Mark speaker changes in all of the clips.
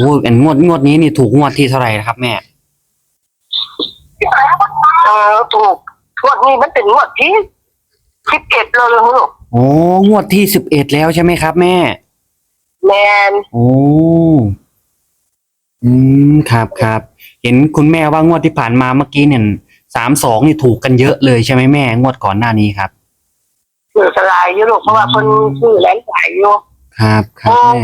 Speaker 1: โอ้ยอันงวดงวดนี้นี่ถูกงวดที่เท่าไหร่นะครับ แม่
Speaker 2: เออถูกงวดนี้มันเป็นงวดที่สิบเอ็ดเลยลูก
Speaker 1: โอ้งวดที่สิบเอ็ดแล้วใช่ไหมครับ แม่
Speaker 2: แมน
Speaker 1: โอ้อืมครับครับเห็นคุณแม่ว่างวดที่ผ่านมาเมื่อกี้เนี่ยสามสองนี่ถูกกันเยอะเลยใช่ไหมแม่ งวดก่อนหน้านี้ครับ
Speaker 2: สื่อสลายอยู่ลูกเพราะว่าคนซื้อแหลนขายอยู่
Speaker 1: ครับครับแม่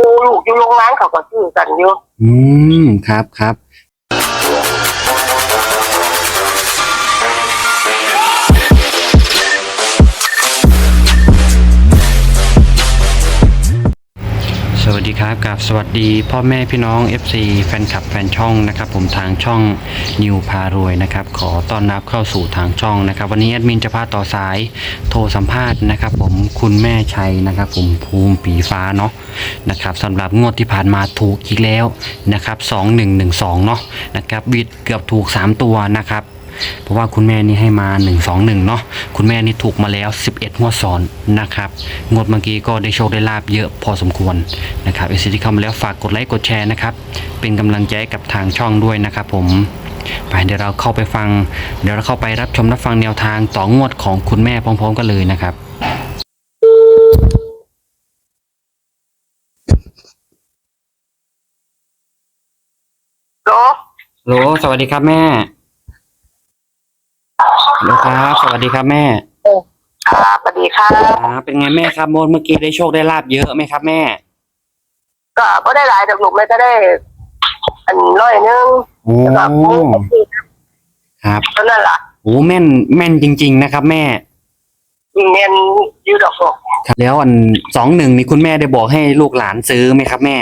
Speaker 2: กูลูกอยู่โรงงานเขาก็ซื้อกันอยู่
Speaker 1: อืมครับครับ วัสดีครับกับสวัสดีพ่อแม่พี่น้อง FC แฟนคลับแฟนช่องนะครับผมทางช่องนิวพารวยนะครับขอต้อนรับเข้าสู่ทางช่องนะครับ วันนี้แอดมินจะพาต่อสายโทรสัมภาษณ์นะครับผมคุณแม่ชัยนะครับผมภูมิปีฟ้าเนาะนะครับสำหรับงวดที่ผ่านมาถูกอีกแล้วนะครับ 2112 เนาะนะครับบิดเกือบถูก 3 ตัวนะครับ เพราะว่าคุณแม่นี่ให้มา 121 เนาะคุณแม่นี่ถูกมาแล้ว 11งวดซ้อนนะครับงวดเมื่อกี้ก็ได้โชคได้ลาบเยอะพอสมควรนะครับเอซีที่เข้ามาแล้วฝากกดไลค์กดแชร์นะครับเป็นกำลังใจให้กับทางช่องด้วยนะครับผมไปเดี๋ยวเราเข้าไปฟัง เดี๋ยวเราเข้าไปรับชมรับฟังแนวทางต่องวดของคุณแม่พร้อม ๆ กันเลยนะครับ
Speaker 2: โล
Speaker 1: โหลสวัสดีครับแม่ โหลครับ สวัสดีครับแม่
Speaker 2: ครับสวัสดีค่ะ
Speaker 1: อ่าเป็นไงแม่ครับโมดเมื่อกี้ได้โชคได้ลาบเยอะไหมครับแม่
Speaker 2: ก็ก็ได้หลายดอกลูกไม่ก็ได้ อันร้อยหนึง
Speaker 1: โอ้
Speaker 2: แล้วก็มือ
Speaker 1: ครับ
Speaker 2: เท่านั้นล่ะ
Speaker 1: โอ้แม่นแม่นจริง ๆ นะครับ แม่
Speaker 2: เมียนอยู่ดอกลูก
Speaker 1: ครับแล้วอันสองหนึ่งนี่คุณแม่ได้บอกให้ลูกหลานซื้อไหมครับแม่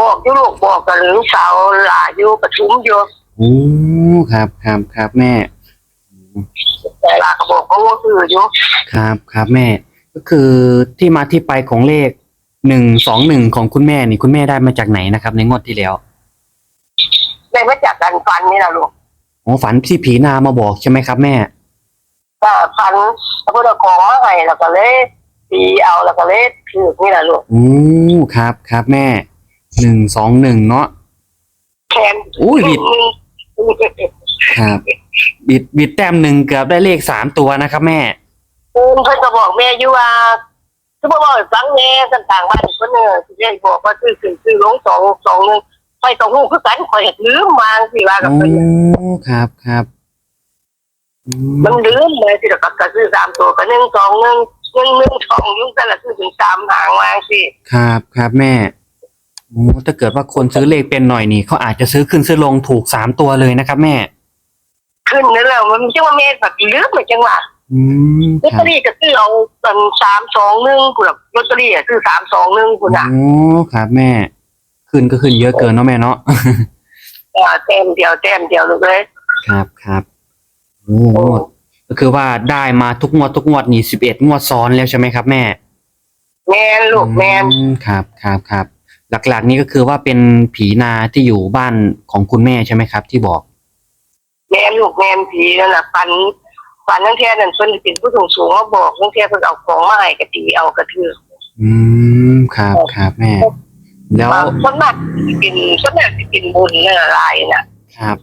Speaker 2: บอกอยู่ลูกบอกกับลูกสาวหลาอยู่ประชุมอยู่
Speaker 1: โอ้ครับครับครับแม่
Speaker 2: แต่หลาก็บอกว่าซื้ออยู่
Speaker 1: ครับครับแม่ ก็คือที่มาที่ไปของเลขหนึ่งสองหนึ่งของคุณแม่นี่คุณแม่ได้มาจากไหนนะครับ ในงวดที่แล้ว
Speaker 2: ได้มาจากการฟันนี่นะลูก
Speaker 1: โอ้ฝันที่ผีนามาบอกใช่ไหมครับแม่
Speaker 2: ก็ฟันแล้วก็เอาของมาให้แล้วก็เลยตีเอาแล้วก็เลยถือนี่แหละลูก
Speaker 1: โอ้ครับครับแม่หนึ่งสองหนึ่งเนาะ
Speaker 2: แคน
Speaker 1: อุ้ยบิด ครับ บิดบิดแต้มหนึ่งเกือบได้เลขสามตัวนะครับแม่
Speaker 2: อืมเพิ่นก็บอกแม่อยู่ว่าคือบ่บอกให้ฟังแม่ต่างๆบ้านอีกคนหนึงที่ได้บอกว่าซื้อขึ้นซื้อลงสองสองหนึงไปต้องฮู้คือกันข่อยเฮ็ดลืมวางสิว่ากับ
Speaker 1: โอ้
Speaker 2: เพิ่น
Speaker 1: ครับครับอืม
Speaker 2: มันลืมเลยสิแล้วก็ก็ซื้อสามตัวก็หนึ่งสองหนึ่งหนึ่งหนึ่งสองยุ่งแต่ละซื้อถึงสามหางวางสิ
Speaker 1: ครับครับแม่โอ้ถ้าเกิดว่าคนซื้อเลขเป็นหน่อยนี่เขาอาจจะซื้อขึ้นซื้อลงถูกสามตัวเลยนะครับแม่
Speaker 2: ขึ้นนั่นแหละมันจังว่าแม่แบบลืมเหมือนจังว่า
Speaker 1: อืม
Speaker 2: ลอต
Speaker 1: ค
Speaker 2: เต
Speaker 1: รั
Speaker 2: อบรี่ก็ซื้อเอาตอนสามสองหนึ่งคุณแบบลอตเตอรี่อะซื้อสามสองหนึ่งคุณอะ
Speaker 1: โอ้ครับแม่ ขึ้นก็ขึ้นเยอะเกินเนาะแม่เนาะ
Speaker 2: อ่าแต้มเดียวแต้มเดียวลูกเลย
Speaker 1: ครับครับโอ้งวดก็คือว่าได้มาทุกงวดทุกงวดนี่สิบเอ็ดงวดซ้อนแล้วใช่ไหมครับแม่
Speaker 2: แมนลูกแมน
Speaker 1: อืมครับครับครับหลักๆนี่ก็คือว่าเป็นผีนาที่อยู่บ้านของคุณแม่ใช่ไหมครับ ที่บอก
Speaker 2: แมนลูกแมนผีนั่นแหละฟันฟันทั้งเทียนั่นเพิ่นเป็นผู้สูงสูงมาบอกทั้งเทียเพิ่นเอาของมาให้กะตีเอากระถือ
Speaker 1: อืมครับครับแม่ แล้ว
Speaker 2: บางคนมากสิเป็นส่วนมากสิเป็นบุญนั่นแหละหลายน่ะ
Speaker 1: ครับ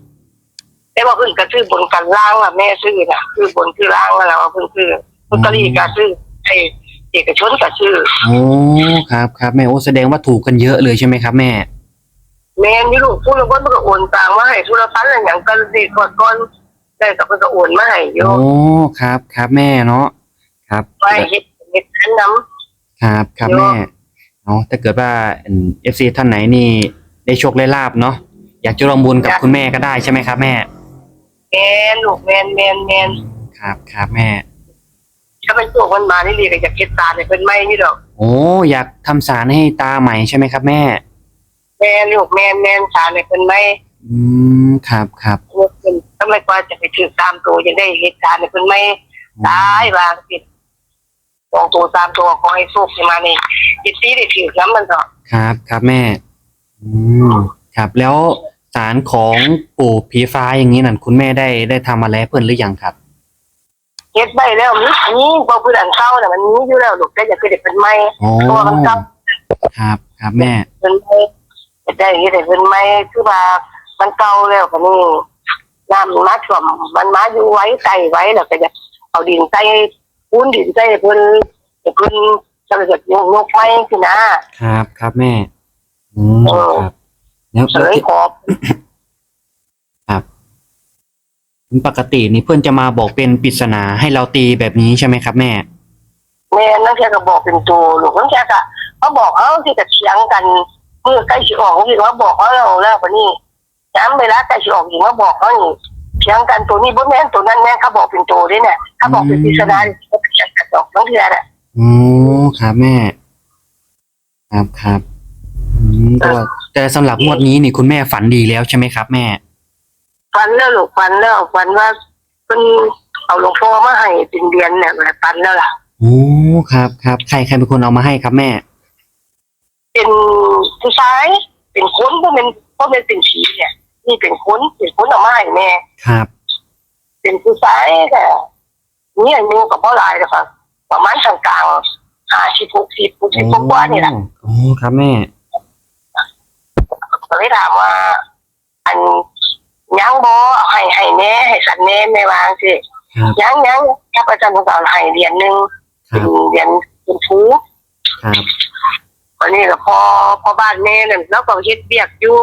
Speaker 2: แต่ว่าเพิ่นก็ซื้อบนกันล่างล่ะแม่ซื้อน่ะคือบนคือล่างนั่นแหละว่าเพิ่นซื้อลอตเตอรี่ก็ซื้อไอ้เอกชนก็ซื้อ
Speaker 1: โอ้ครับครับแม่โอ้แสดงว่าถูกกันเยอะเลยใช่ไหมครับแม่
Speaker 2: แม่นอยู่ลูกผู้ละคนมันก็โอนตังมาให้ทุละพันอะไรอย่างกันสิก่อนก่อนได้ก็เพิ่นก็โอนมาให้อยู่
Speaker 1: โอ้ครับครับแม่เนาะครับ
Speaker 2: ไว้เฮ็ดเฮ็ดอันนำ
Speaker 1: ครับครับ
Speaker 2: เนอะ
Speaker 1: แม่เนาะถ้าเกิดว่าเอฟซีท่านไหนนี่ได้โชคได้ลาบเนาะอยากจะร่วมบุญกับคุณแม่ก็ได้ใช่ไหมครับแม่
Speaker 2: แม่นลูกแม่นแม่นแม่น
Speaker 1: ครับครับแม่
Speaker 2: ถ้าเป็นตัวคนมานี่ดีก็จะเก็บตาเนี่ยเป็นไม่นี่ดอก
Speaker 1: โอ้อยากทำสารให้ตาใหม่ใช่ไหมครับแม่
Speaker 2: แม่ลูกแม่นแม่นตาเนี่ยเป็นไม่
Speaker 1: อืมครับครับ
Speaker 2: ลูกเป็นทำไมกว่าจะไปถือตามตัวยังได้เหตุการณ์เนี่ยเป็นไม่ตายบางสิสองตัวตามตัวขอให้สุกมานี่จิตซีได้ถือน้ำมันเถอะ
Speaker 1: ครับครับแม่ อืมครับแล้วสารของปู่ผีฟ้าอย่างนี้นั่นคุณแม่ได้ได้ทำอะไรให้เพื่อนหรือยังครับ
Speaker 2: เฮ็ดไปแล้วมีนี่พอผู้ดันเข้าเนี่ยมันมีอยู่แล้วลูกได้จะคือเด็กเป็นไม่
Speaker 1: โอ้
Speaker 2: ตัวมันเข้า
Speaker 1: ครับ ครับแม่
Speaker 2: เป็นไม่ ได้ยังได้เป็นไหมคือว่ามันเก่าแล้วก็นี่น้ำมันมาท่วมมันมาอยู่ไว้ไกลไว้แล้วก็จะเอาดินใส่ปูนดินใส่เพิ่นให้เพิ่นจะเกิดยกยกไม้สินะครับ
Speaker 1: ครับแม่อืม
Speaker 2: เออ
Speaker 1: ครับแล้ว
Speaker 2: เสยขอบ
Speaker 1: ปกตินี่เพื่อนจะมาบอกเป็นปริศนาให้เราตีแบบนี้ใช่ไหมครับแม่
Speaker 2: แม่นั่นแค่ก็บอกเป็นตัวลูกนั่นแค่ก็เขาบอกเขาที่จะเถียงกันเมื่อใกล้สิออกที่ว่าบอกเขาแล้วแล้ววันนี้ย้ำเวลาใกล้สิออกอีกว่าบอกเขานี่เถียงกันตัวนี้บนแม่นตัวนั้นแม่เขาบอกเป็นตัวด้วยเนี่ยเขาบอกเป็นปริศนาเขาเถียงกันดอกทั้งเทือน่ะ
Speaker 1: โอ้ครับแม่ ครับครับอืมแต่ว่าแต่สำหรับงวดนี้นี่คุณแม่ฝันดีแล้วใช่ไหมครับ แม่
Speaker 2: ฟันแล้วลูกฟันแล้วฟันว่าเป็นเอาหลวงพ่อมาให้เป็นเดือนเนี่ยแบบฟันแล้วล่ะ
Speaker 1: โอ้ครับครับใครใครเป็นคนเอามาให้ครับแม่
Speaker 2: เป็นผู้ชายเป็นคนเพราะเป็นเพราะเป็นเป็นผีเนี่ยนี่เป็นคนเป็นคนเอามาให้แม่
Speaker 1: ครับ
Speaker 2: เป็นผู้ชายแต่นี่อายุกับพ่อหลายเลยครับประมาณกลางๆห้าสิบหกสิบหกสิบกว่าๆนี่แหละ
Speaker 1: โอ้ครับแม่
Speaker 2: ก็เลยถามว่า อันยังบอให้ให้แน่ให้สันแน่ไม่วางสิ
Speaker 1: ครับ
Speaker 2: ยังยังถ้าอาจารย์ของเราให้เหรียญหนึ่ง
Speaker 1: ครั
Speaker 2: เป็น
Speaker 1: บ
Speaker 2: เหรียญเป็นทู
Speaker 1: ครับ
Speaker 2: วันนี้ก็พอพอบ้านแม่นั่นแล้วก็เฮ็ดเบียกอยู่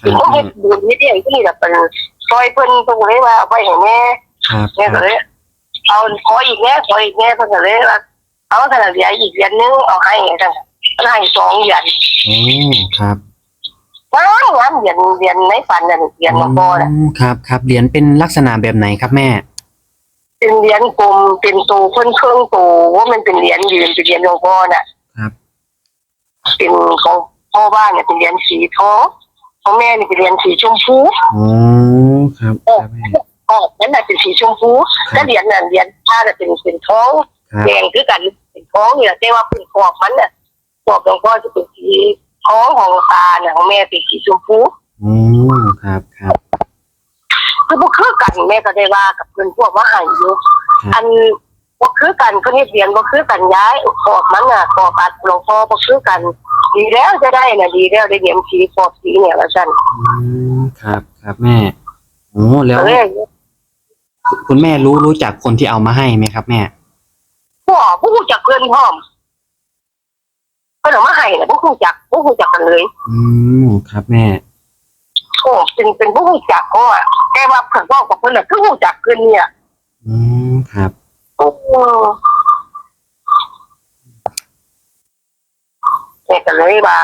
Speaker 1: ค
Speaker 2: ถึง
Speaker 1: รับ
Speaker 2: ก็เฮ็ดบุญนิดเดียวที่นี่แหละเป็นซอยเพิ่นเพิ่นก็เลยว่าเอาไปให้แม่
Speaker 1: ครับค
Speaker 2: แม่ก็
Speaker 1: รับ
Speaker 2: เลยเอาขออีกแน่ขออีกแน่เพิ่นก็เลยว่าเอาขนาดเหลืออีกเหรียญนึงเอาให้กันให้สองเหรียญ
Speaker 1: โอ้ครับ
Speaker 2: ว้าวงามเหรียญเหรียญในฝันนั่นเหรียญหลวงพ่อน่ะ
Speaker 1: โครับครับเหรียญเป็นลักษณะแบบไหนครับแม่
Speaker 2: เป็นเหรียญกลมเป็นตูเพิ่นเครื่องตูว่ามันเป็นเหรียญยืนเป็นเหรียญหลวงพ่อน่ะ
Speaker 1: ครับ
Speaker 2: เป็นของพ่อบ้านเนี่ยเป็นเหรียญสีทองของแม่นี่เป็นเหรียญสีชมพู
Speaker 1: โอ้ครับครับแม่
Speaker 2: ก็นั่นน่ะเป็นสีชมพู
Speaker 1: ครับ
Speaker 2: แล้วเหรียญน่ะเหรียญผ้าน่ะเป็นเป็นทอง
Speaker 1: ครับ
Speaker 2: แดงคือกันเป็นทองนี่แหละแต่ว่าเป็นขอบมันน่ะขอบหลวงพ่อจะเป็นสีทองของตาเนี่ยของแม่เป็นสีชมพู
Speaker 1: โอ้ครับครับ
Speaker 2: คือบ่คือกันแม่ก็ได้ว่ากับเพิ่นพวกว่าใหายอยู่
Speaker 1: ครับ
Speaker 2: อัน บ่คือกันเพิ่นเฮ็ดเหรียญบ่คือกันย้ายขอบมันน่ะขอบอัดหลวงพ่อบ่คือกัน ดีแล้วจะได้น่ะดีแล้วได้เหรียญสีขอบสีเนี่ยว่าซั่น
Speaker 1: อืมครับ ครับแม่โอ้แล้ว
Speaker 2: ก็เลย
Speaker 1: คุณแม่รู้รู้จักคนที่เอามาให้ไหมครับแม่
Speaker 2: พ่อบ่รู้จักเพิ่นพร้อมเพิ่นเอามาให้น่ะบ่รู้จักบ่รู้จักกันเลย
Speaker 1: อืมครับแม่
Speaker 2: โอ้เป็นเป็นผู้รู้จักเขาอะแต่ว่าเพิ่นบอกกับเพิ่นน่ะคือรู้จักเพิ่นเนี่ย
Speaker 1: อืมครับ
Speaker 2: โอ้แม่ก็เลยว่า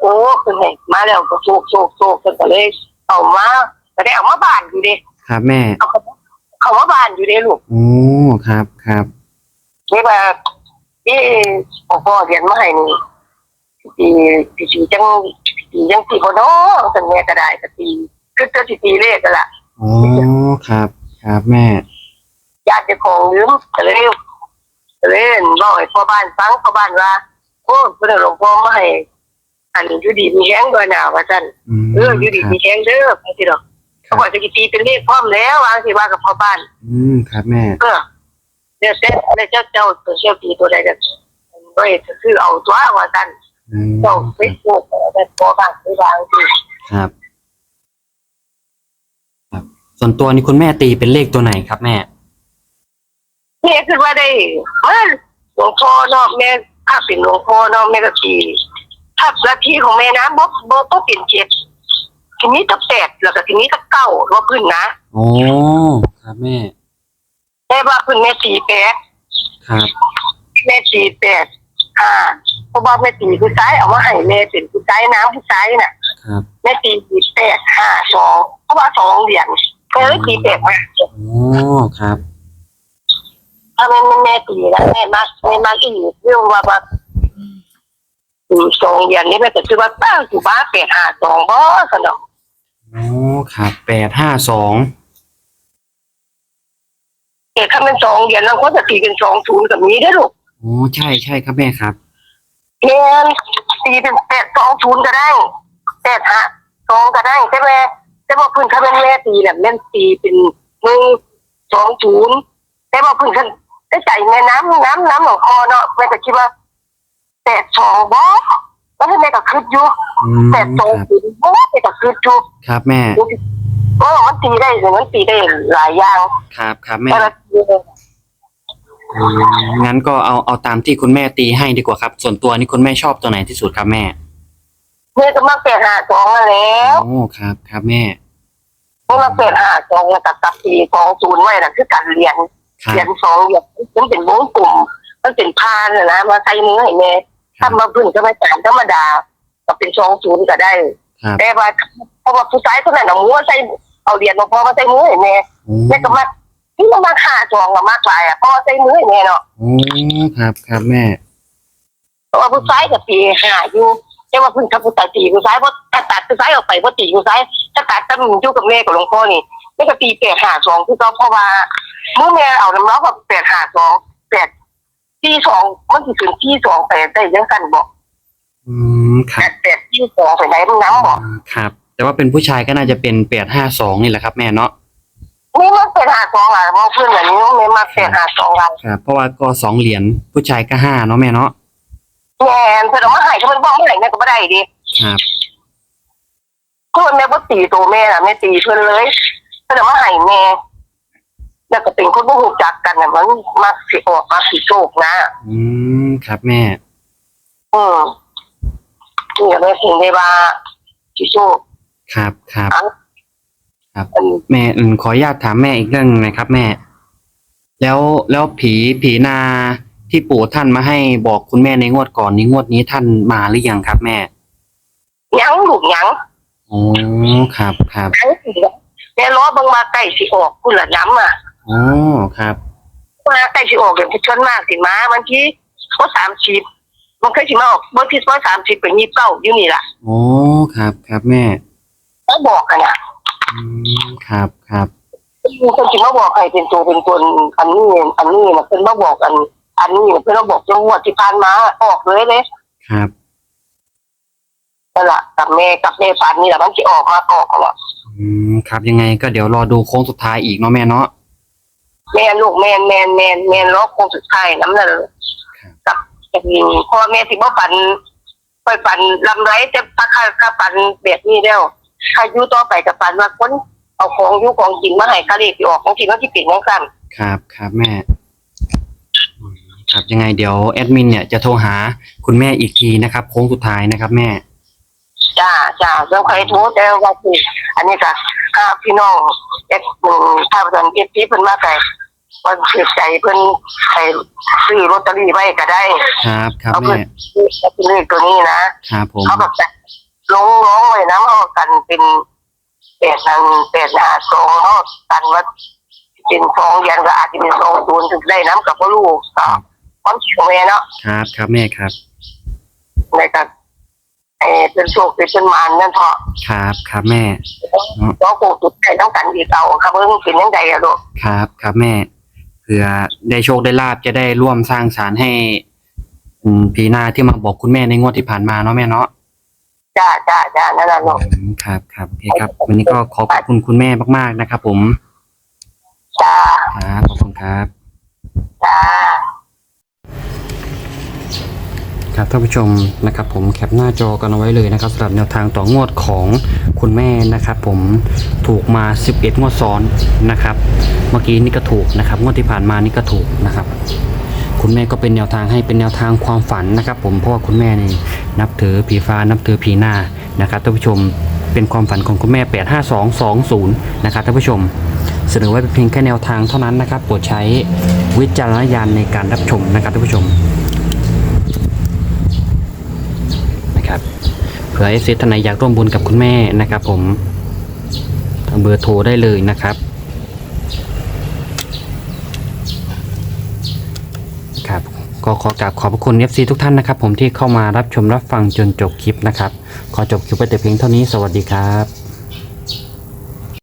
Speaker 2: โอ้เพิ่นให้มาแล้วก็โศกโศกโศกเพิ่นก็เลยเอามาก็ได้เอามาบ้านอยู่เด้
Speaker 1: ครับแม่
Speaker 2: เอาเขาเขามาบ้านอยู่เด้ลูก
Speaker 1: โอ้ครับครับ
Speaker 2: นี่ว่าที่พ่อเรียนมาให้นี่ปีปีปีจังปีจังสิบ่เนาะสันแม่ก็ได้ก็ปีคือจะสิปีเลขกันล่ะ
Speaker 1: โอ้ครับ ครับแม่
Speaker 2: ญาติเจ้าของลืมก็เลยก็เลยบอกให้พ่อบ้านฟังพ่อบ้านว่าโอ้เพิ่นเอาหลวงพ่อมาให้อันอยู่ดีมีแฮงด้วยนะว่าซั่น
Speaker 1: อืม
Speaker 2: เอออยู่ดี
Speaker 1: ครับ
Speaker 2: มีแฮงเด้อจังซี่ดอก
Speaker 1: ครั
Speaker 2: เขา
Speaker 1: บ
Speaker 2: บอกจะตีเป็นเลขพร้อมแล้ววางสิว่ากับพ่อบ้าน
Speaker 1: อืมครับแม่
Speaker 2: เออเดี๋ยวเสร็จแล้วเจ้าเจ้าตัวเจ้าตีตัวใดก็ก็คือเอาตัวว่าซั่น
Speaker 1: อืม
Speaker 2: เจ้าเฟซบุ๊กแต่พ่อบ้านไปวางสิ
Speaker 1: ครับ ครับ ส่วนตัวนี่คุณแม่ตีเป็นเลขตัวไหนครับแม่
Speaker 2: แม่คือว่าได้เอ้ยหลวงพ่อเนาะแม่ถ้าเป็นหลวงพ่อเนาะแม่ก็ตีถ้าละที่ของแม่นะบ่บ่ต้องเปลี่ยนเจ็ดทีนี้ก็แปดแล้วก็ทีนี้ก็เก้าว่าพื้นนะ
Speaker 1: โอ้ครับแม่
Speaker 2: แม่ว่าพื้นแม่ตีแปด
Speaker 1: ครับ
Speaker 2: แม่ตีแปดอ่าเพราะว่าแม่ตีผู้ชายเอามาให้แม่เป็นผู้ชายน้ำผู้ชายน่ะ
Speaker 1: ครับ
Speaker 2: แม่ตีแปดห้าสองเพราะว่าสองเหรียญแม่เลยตีแปดมา
Speaker 1: โอ้ครับ
Speaker 2: ถ้าแม่แม่ตีนะแม่มากแม่มากอีกเรื่องว่าว่าอืมสองเหรียญนี่แม่ก็คือว่าเป้าอยู่บ้านแปดห้าสองบ่สนอก
Speaker 1: โอ้ครับแปดห้าสอง
Speaker 2: เอกถ้ามันสองเหรียญเราก็จะตีเป็นสองศูนย์กับนี้ได้ลูก
Speaker 1: โอ้ใช่ใช่ครับแม่ครับ
Speaker 2: แม่นตีเป็นแปดสองศูนย์ก็ได้แปดห้าสองก็ได้ใช่ไหมแต่ว่าพื้นถ้าเป็นแม่ตีเนี่ยแม่ตีเป็นหนึ่งสองศูนย์แต่ว่าพื้นท่าน ได้ใจแม่น้ำน้ำน้ำหลวงคอเนาะแม่ก็คิดว่าแปดสองบ่แล้วแม่ก็คิดอยู่
Speaker 1: อืม
Speaker 2: แต่ตรง
Speaker 1: ครับ
Speaker 2: ถึงโอ้แม่ก็คิดอยู่
Speaker 1: ครับแม่
Speaker 2: โอ้มันตีได้เลยมันตีได้หลายอย่าง
Speaker 1: ครับครับแม่
Speaker 2: แต่ละทีเลย
Speaker 1: อืมงั้นก็เอาเอาตามที่คุณแม่ตีให้ดีกว่าครับ ส่วนตัวนี่คุณแม่ชอบตัวไหนที่สุดครับแม่
Speaker 2: แม่ก็มาเปลี่ยนหาสองมาแล้ว
Speaker 1: โอ้ครับครับแม่
Speaker 2: แม่มาเปลี่ยนหาสองแล้วกับกับปีสองศูนย์ไว้น่ะคือการเรียน
Speaker 1: ครั
Speaker 2: เรีย
Speaker 1: บ
Speaker 2: นสองเรียนมันเป็นวงกลุ่มมันเป็นพานน่ะนะมาใส่มือให้แม่
Speaker 1: ครับ
Speaker 2: ทำมาพึ่งก็ไม่จานธรรมดาก็เป็นสองศูนย์ก็ได้
Speaker 1: ครับ
Speaker 2: แต่ว่าเพราะว่าผู้ชายคนนั้นเอามือใส่เอาเหรียญมาพอมาใส่มือให้แม่
Speaker 1: โอ้
Speaker 2: แม่ก็มาที่มันมาขาจองกับมากหลายอะเพราะว่าใส่มือให้แม่เนาะ
Speaker 1: โอ้ครับครับแม่
Speaker 2: เพราะว่าผู้ชายกับตีหาอยู่แต่ว่าเพึ่งกับผู้ชายตีผู้ชายเพราะถ้าตัดผู้ชายออกไปเพราะตีผู้ชายถ้าตัดตั้งอยู่กับแม่กับหลวงพ่อนี่แม่ก็ตีแปดหาสองคือก็เพราะว่า เมื่อแม่เอาน้ำร้อนกับแปดหาสองแปดที่สองมันคือถึงที่สองแปดได้ยังกันบอก
Speaker 1: อืมค
Speaker 2: แป
Speaker 1: รับ
Speaker 2: ดแปดที่สองไปไหนมันน้ำบอก
Speaker 1: ครับ แต่ว่าเป็นผู้ชายก็น่าจะเป็นแปดห้าสองนี่แหละครับแม่เนาะ
Speaker 2: นี่มันเป็นหาสองอะมองเพื่อนแบบนี้ไม่มาเป็นหาสองอะ
Speaker 1: ครับเพราะว่าก็สองเหรียญผู้ชายก็ห้าเนาะแม่เนาะ
Speaker 2: แง่เพื่อนเอามาให้ก็มันบอกไม่ไหนแม่ก็ไม่ได้ดิ
Speaker 1: ครับ
Speaker 2: เพื่อนแม่ก็ตีตัวแม่อะแม่ตีเพื่อนเลยเพื่อนเอามาให้แม่ แล้วก็เป็นคนบ่หูจักกันอะมันมาสิออกมาสิโชคนะ
Speaker 1: อืมครับแม่
Speaker 2: อืมนี่แม่ถึงได้ว่าสิโชค
Speaker 1: ครับครับ
Speaker 2: อัน
Speaker 1: แม่อืมขออนุญาตถามแม่อีกเรื่องหนะครับ แม่ แล้วแล้วผีผีนาที่ปู่ท่านมาให้บอกคุณแม่ในงวดก่อนนี้งวดนี้ท่านมาหรือยังครับ แม่
Speaker 2: ยังลูกยัง
Speaker 1: โอ้ครับครับ
Speaker 2: ยังสิแม่ล้อเบิ่งมาใกล้สิออกคุณละย้ำอะ
Speaker 1: โอ้ครับ
Speaker 2: มาใกล้สิออกเดี๋ยวชนมากสิมาบางทีเขาสามสิบมันเคยสิมาออกบางทีเขาสามสิบเป็นยี่สิบเก้าอยู่นี่ล่ะ
Speaker 1: โอ้ครับครับแม่
Speaker 2: เขาบอกกันนะ
Speaker 1: อืมครับครับ
Speaker 2: คนสิมาบอกให้เป็นตัวเป็นตนอันนี้อันนี้นะเพิ่นมาบอกอัน อันนี้เพิ่นมาบอกจังหวัดที่ผ่านมาออกเลยเลย
Speaker 1: ครับ
Speaker 2: นั่นแหละกับแม่กับแม่ฝันนี่แหละมันสิออกมาออกแล้ว
Speaker 1: อืมครับยังไงก็เดี๋ยวรอดูโค้งสุดท้ายอีกเนาะแม่เนาะ
Speaker 2: แม่ลูกแม่แม่แม่แม่ล็อกคงสุดท้ายน้ำนั่นกับจะมีพ่อแม่สิบ่ฝันไปฝันลำไรจะพักค่าฝันแบบนี้แล้วใครอยู่ต่อไปกับฝันว่าคนเอาของอยู่ของจริงมาให้คาเลขที่ออกของจริงมันที่ปิดยังกัน
Speaker 1: ครับครับแม่ครับยังไงเดี๋ยวแอดมินเนี่ยจะโทรหาคุณแม่อีกทีนะครับโค้งสุดท้ายนะครับแม่
Speaker 2: จ้าจ้าแล้วใครโทษแต่ว่าคืออันนี้ก็ถ้าพี่น้องเอ็ดหนึ่งถ้าเพิ่นเอ็ดที่เพิ่นมาไก่วันถือใจเพิ่นไปซื้อลอตเตอรี่ไว้ก็ได้
Speaker 1: ครับครับ
Speaker 2: เอา
Speaker 1: แม่
Speaker 2: เพิ่นเอาเป็นเลขตัวนี้นะครับ
Speaker 1: ผม
Speaker 2: เขาแบบจะลงร้องไว้นะเขากันเป็นแปดนันแปดนาสองเขากันว่าเป็นสองยันก็อาจจะเป็นสองศูนย์ถึงได้น้ำกับพ่อลูกก็ความคิดของแม่เนาะ
Speaker 1: ครับครับแม่ครับ
Speaker 2: ในการ เออเป็นโชคเป็นเป็นมานนั่นเถอะ
Speaker 1: ครับ ครับแม่
Speaker 2: น้องคงสุดใจต้องกันอีกเอาครับเพิ่งเป็นยังไงอะลูก
Speaker 1: ครับ ครับแม่ เผื่อได้โชคได้ลาบจะได้ร่วมสร้างสารให้อืมผีนาที่มาบอกคุณแม่ในงวดที่ผ่านมาเนาะแม่เนาะ
Speaker 2: จ้าจ้าจ้านั่นแหละลูก
Speaker 1: อืมครับครับโอเคครับ วันนี้ก็ขอขอบคุณคุณแม่มากๆนะครับผม
Speaker 2: จ้า
Speaker 1: ครับ ขอบคุณครับ
Speaker 2: จ้า
Speaker 1: ครับท่านผู้ชมนะครับผมแคปหน้าจอกันเอาไว้เลยนะครับสำหรับแนวทางต่องวดของคุณแม่นะครับ ผมถูกมา 11 งวดซ้อนนะครับ เมื่อกี้นี่ก็ถูกนะครับ งวดที่ผ่านมานี่ก็ถูกนะครับ คุณแม่ก็เป็นแนวทางให้เป็นแนวทางความฝันนะครับ ผมเพราะว่าคุณแม่นี่นับถือผีฟ้านับถือผีหน้านะครับท่านผู้ชมเป็นความฝันของคุณแม่ 85220 นะครับท่านผู้ชม เสนอไว้เป็นเพียงแค่แนวทางเท่านั้นนะครับโปรดใช้วิจารณญาณในการรับชมนะครับท่านผู้ชม นะครับ เผื่อเอฟซีท่านไหนอยากร่วมบุญกับคุณแม่นะครับ ผมทางเบอร์โทรได้เลยนะครับครับก็ขอกราบขอบพระคุณ FC ทุกท่านนะครับ ผมที่เข้ามารับชมรับฟังจนจบคลิปนะครับ ขอจบคลิปไปแต่เพียงเท่านี้สวัสดีครับ